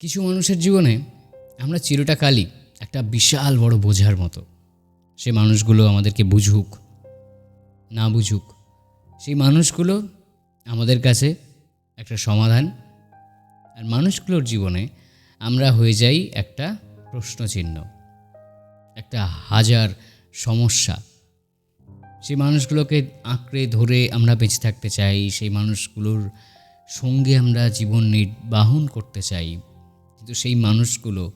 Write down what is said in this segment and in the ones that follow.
কিছু মানুষের জীবনে আমরা চিরটা কালই একটা বিশাল বড় বোঝার মতো। সে মানুষগুলো আমাদেরকে বুঝুক, না বুঝুক, সেই মানুষগুলো আমাদের কাছে একটা সমাধান। আর মানুষগুলোর জীবনে আমরা হয়ে যাই একটা প্রশ্নচিহ্ন, একটা হাজার সমস্যা। সেই মানুষগুলোকে আঁকড়ে ধরে আমরা বেঁচে থাকতে চাই, সেই মানুষগুলোর সঙ্গে আমরা জীবন নির্বাহন করতে চাই। কিন্তু সেই মানুষগুলো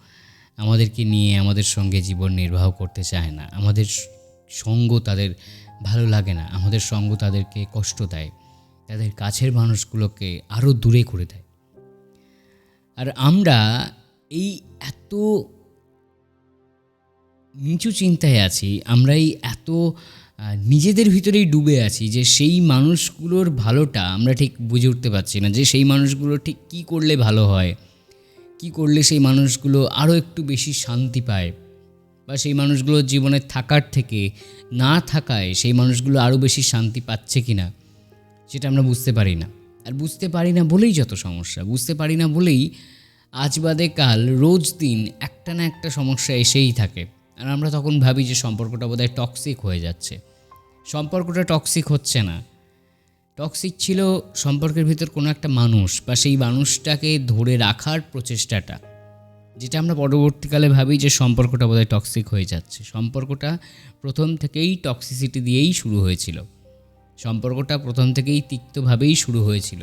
আমাদেরকে নিয়ে আমাদের সঙ্গে জীবন নির্বাহ করতে চায় না। আমাদের সঙ্গ তাদের ভালো লাগে না। আমাদের সঙ্গ তাদেরকে কষ্ট দেয়। তাদের কাছের মানুষগুলোকে আরও দূরে করে দেয়। আর আমরা এই এত নিচু চিন্তায় আছি, আমরা এই এত নিজেদের ভিতরেই ডুবে আছি যে সেই মানুষগুলোর ভালোটা আমরা ঠিক বুঝে উঠতে পারছি না যে সেই মানুষগুলো ঠিক কী করলে ভালো হয়। কি করলে সেই মানুষগুলো আরও একটু বেশি শান্তি পায়? বা সেই মানুষগুলোর জীবনে থাকার থেকে না থাকায় সেই মানুষগুলো আরও বেশি শান্তি পাচ্ছে কি না সেটা আমরা বুঝতে পারি না। আর বুঝতে পারি না বলেই যত সমস্যা। বুঝতে পারি না বলেই আজ বাদে কাল রোজ দিন একটা না একটা সমস্যা এসেই থাকে। আর আমরা তখন ভাবি যে সম্পর্কটা বোধহয় টক্সিক হয়ে যাচ্ছে। সম্পর্কটা টক্সিক হচ্ছে না। টক্সিক ছিল সম্পর্কের ভিতর কোনো একটা মানুষ বা সেই মানুষটাকে ধরে রাখার প্রচেষ্টাটা, যেটা আমরা পরবর্তীকালে ভাবি যে সম্পর্কটা বোধহয় টক্সিক হয়ে যাচ্ছে। সম্পর্কটা প্রথম থেকেই টক্সিসিটি দিয়েই শুরু হয়েছিল। সম্পর্কটা প্রথম থেকেই তিক্তভাবেই শুরু হয়েছিল।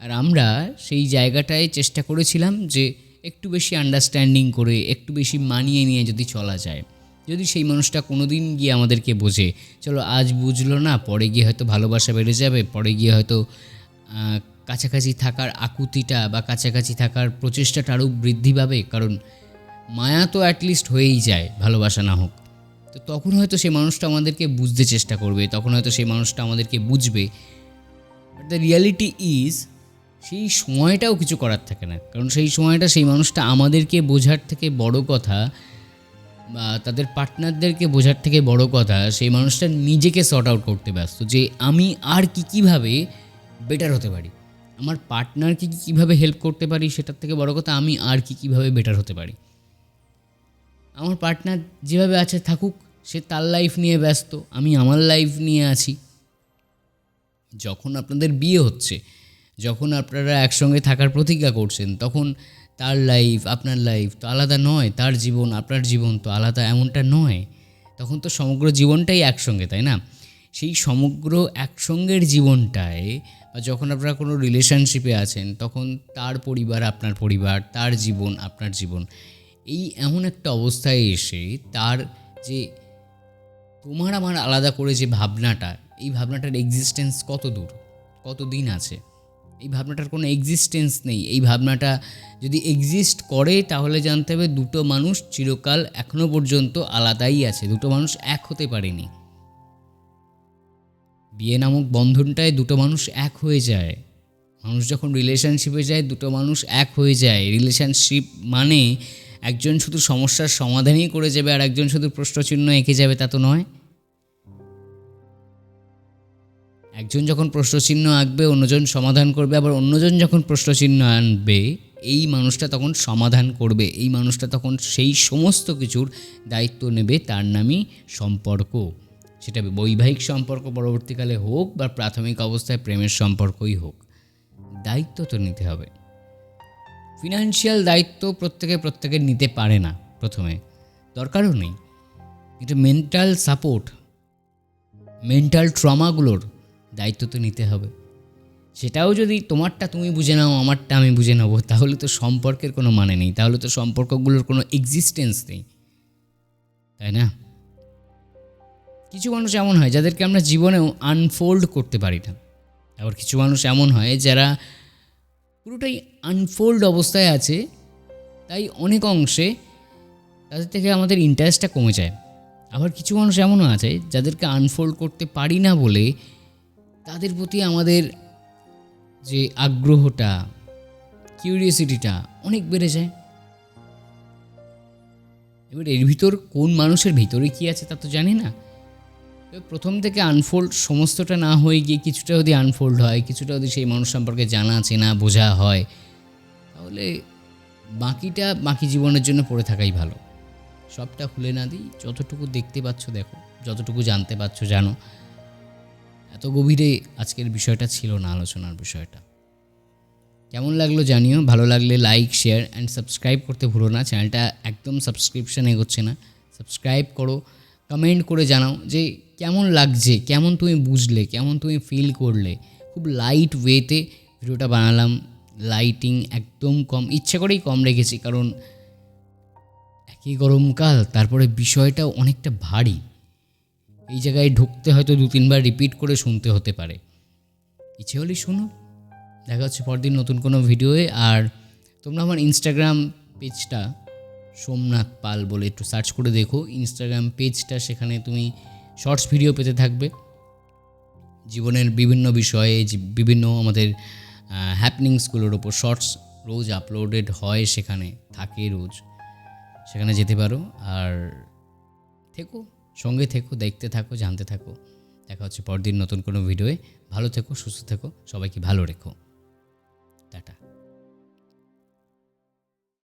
আর আমরা সেই জায়গাটায় চেষ্টা করেছিলাম যে একটু বেশি আন্ডারস্ট্যান্ডিং করে, একটু বেশি মানিয়ে নিয়ে যদি চলা যায়। যদি সেই মানুষটা কোনো দিন গিয়ে আমাদেরকে বোঝে, চলো আজ বুঝলো না, পরে গিয়ে হয়তো ভালোবাসা বেড়ে যাবে, পরে গিয়ে হয়তো কাছাকাছি থাকার আকুতিটা বা কাছাকাছি থাকার প্রচেষ্টাটা আরও বৃদ্ধি পাবে, কারণ মায়া তো অ্যাটলিস্ট হয়েই যায়, ভালোবাসা না হোক। তো তখন হয়তো সেই মানুষটা আমাদেরকে বুঝতে চেষ্টা করবে, তখন হয়তো সেই মানুষটা আমাদেরকে বুঝবে। বাট দ্য রিয়ালিটি ইজ সেই সময়টাও কিছু করার থাকে না, কারণ সেই সময়টা সেই মানুষটা আমাদেরকে বোঝার থেকে বড় কথা তাদের পার্টনারদেরকে বোঝার থেকে বড় কথা, সেই মানুষটা নিজেকে সর্ট আউট করতে ব্যস্ত যে আমি আর কি কীভাবে বেটার হতে পারি। আমার পার্টনারকে কি কীভাবে হেল্প করতে পারি সেটার থেকে বড় কথা, আমি আর কি কীভাবে বেটার হতে পারি। আমার পার্টনার যেভাবে আছে থাকুক, সে তার লাইফ নিয়ে ব্যস্ত, আমি আমার লাইফ নিয়ে আছি। যখন আপনাদের বিয়ে হচ্ছে, যখন আপনারা একসঙ্গে থাকার প্রতিজ্ঞা করছেন, তখন তার লাইফ আপনার লাইফ তো আলাদা নয়, তার জীবন, আপনার জীবন তো আলাদা, এমনটা নয়। তখন তো সমগ্র জীবনটাই একসঙ্গে, তাই না? সেই সমগ্র একসঙ্গের জীবনটায় বা যখন আপনারা কোনো রিলেশনশিপে আছেন, তখন তার পরিবার আপনার পরিবার, তার জীবন আপনার জীবন। এই এমন একটা অবস্থায় এসে তার যে তোমার আমার আলাদা করে যে ভাবনাটা, এই ভাবনাটার এক্সিস্টেন্স কত দূর কত দিন আছে? এই ভাবনাটার কোনো এক্সিস্টেন্স নেই। এই ভাবনাটা যদি এক্সিস্ট করে, তাহলে জানতে হবে দুটো মানুষ চিরকাল এখনও পর্যন্ত আলাদাই আছে। দুটো মানুষ এক হতে পারেনি। বিয়ে নামক বন্ধনটায় দুটো মানুষ এক হয়ে যায়। মানুষ যখন রিলেশনশিপে যায়, দুটো মানুষ এক হয়ে যায়। রিলেশনশিপ মানে একজন শুধু সমস্যার সমাধানই করে যাবে, আর একজন শুধু প্রশ্নচিহ্ন এঁকে যাবে, তা তো নয়। একজন যখন প্রশ্নচিহ্ন আঁকবে, অন্যজন সমাধান করবে, আবার অন্যজন যখন প্রশ্নচিহ্ন আনবে, এই মানুষটা তখন সমাধান করবে। এই মানুষটা তখন সেই সমস্ত কিছুর দায়িত্ব নেবে তার নামই সম্পর্ক। সেটা বৈবাহিক সম্পর্ক পরবর্তীকালে হোক বা প্রাথমিক অবস্থায় প্রেমের সম্পর্কই হোক। দায়িত্ব তো নিতে হবে। ফিনান্সিয়াল দায়িত্ব প্রত্যেকে প্রত্যেকে নিতে পারে না প্রথমে। দরকারও নেই। কিন্তু মেন্টাল সাপোর্ট মেন্টাল ট্রমাগুলোর দায়িত্ব তো নিতে হবে। সেটাও যদি তোমারটা তুমি বুঝে নাও, আমারটা আমি বুঝে নেব, তাহলে তো সম্পর্কের কোনো মানে নেই, তাহলে তো সম্পর্কগুলোর কোনো এক্সিস্টেন্স নেই। তাই না? কিছু মানুষ এমন হয় যাদেরকে আমরা জীবনেও আনফোল্ড করতে পারি না। আবার কিছু মানুষ এমন হয় যারা পুরোটাই আনফোল্ড অবস্থায় আছে, তাই অনেক অংশে তাদের থেকে আমাদের ইন্টারেস্টটা কমে যায়। আবার কিছু মানুষ এমনও আছে যাদেরকে আনফোল্ড করতে পারি না বলে তাদের প্রতি আমাদের যে আগ্রহটা কিউরিয়াসিটিটা অনেক বেড়ে যায়। এবার এর ভিতর কোন মানুষের ভিতরে কী আছে তা তো জানি না। প্রথম থেকে আনফোল্ড সমস্তটা না হয়ে গিয়ে কিছুটা যদি আনফোল্ড হয়, কিছুটা যদি সেই মানুষ সম্পর্কে জানা, চেনা, বোঝা হয়, তাহলে বাকিটা বাকি জীবনের জন্য পড়ে থাকাই ভালো। সবটা খুলে না দিই, যতটুকু দেখতে পাচ্ছ দেখো, যতটুকু জানতে পারছ জানো। এত গভীরে আজকের বিষয়টা ছিল না, আলোচনার বিষয়টা। কেমন লাগল জানিও, ভালো লাগলে লাইক শেয়ার অ্যান্ড সাবস্ক্রাইব করতে ভুলো না। চ্যানেলটা একদম সাবস্ক্রিপশন এগোচ্ছে না। সাবস্ক্রাইব করো কমেন্ট করে জানাও যে কেমন লাগছে, কেমন তুমি বুঝলে, কেমন তুমি ফিল করলে। খুব লাইট ওয়েতে ভিডিওটা বানালাম। লাইটিং একদম কম, ইচ্ছে করেই কম রেখেছি, কারণ একই গরমকাল, তারপরে বিষয়টা অনেকটা ভারী। এই জায়গায় ঢুকতে হয়তো দু তিনবার রিপিট করে শুনতে হতে পারে। ইচ্ছে হলেই শোনো। দেখা হচ্ছে পরদিন নতুন কোনো ভিডিওয়ে আর তোমরা আমার ইনস্টাগ্রাম পেজটা সোমনাথ পাল বলে একটু সার্চ করে দেখো। ইনস্টাগ্রাম পেজটা সেখানে তুমি শর্টস ভিডিও পেতে থাকবে। জীবনের বিভিন্ন বিষয়ে বিভিন্ন আমাদের হ্যাপনিংসগুলোর ওপর শর্টস রোজ আপলোডেড হয় সেখানে, থাকে রোজ। সেখানে যেতে পারো। আর থেকো। সঙ্গে থেকো, দেখতে থাকো, জানতে থাকো। দেখা হচ্ছে পরদিন নতুন কোনো ভিডিওয়ে। ভালো থেকো, সুস্থ থেকো। সবাইকে ভালো রেখো। টাটা।